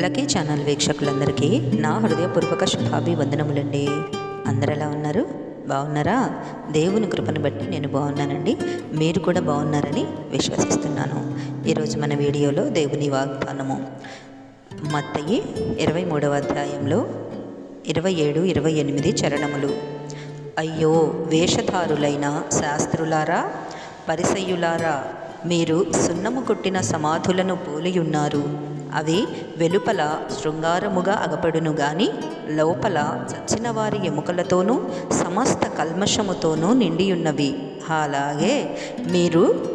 Lucky channel వీక్షకులందరికీ నా హృదయపూర్వక శుభాభివందనములండి. అందరు ఎలా ఉన్నారు? బాగున్నారా దేవుని కృపను బట్టి నేను బాగున్నానండి మీరు కూడా బాగున్నారని విశ్వసిస్తున్నాను. ఈరోజు మన వీడియోలో దేవుని వాగ్దానము. మత్తయి ఇరవై మూడవ అధ్యాయంలో ఇరవై ఏడు ఇరవై ఎనిమిది చరణములు. అయ్యో వేషధారులైన శాస్త్రులారా పరిసయ్యులారా మీరు సున్నము కొట్టిన సమాధులను పోలియున్నారు. అవి వెలుపల శృంగారముగా అగపడును గాని లోపల చచ్చిన వారి ఎముకలతోనూ సమస్త కల్మషముతోనూ నిండియున్నవి. అలాగే మీరు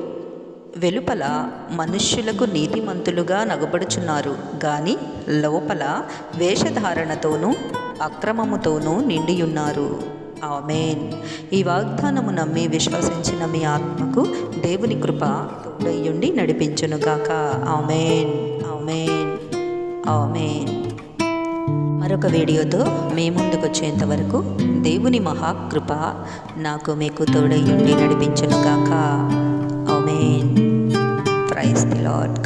వెలుపల మనుష్యులకు నీతిమంతులుగా నగబడుచున్నారు గాని లోపల వేషధారణతోనూ అక్రమముతోనూ నిండియున్నారు. ఆమెన్. ఈ వాగ్దానము నమ్మి విశ్వసించిన మీ ఆత్మకు దేవుని కృప తోడయ్యుండి నడిపించునుగాక. ఆమెన్. ఆమెన్ ఆమెన్ మరొక వీడియోతో మీ ముందుకు వచ్చేంత వరకు దేవుని మహాకృప నాకు మీకు తోడయ్యుండి నడిపించునుగాక ఆమెన్ ప్రైస్ ది లాడ్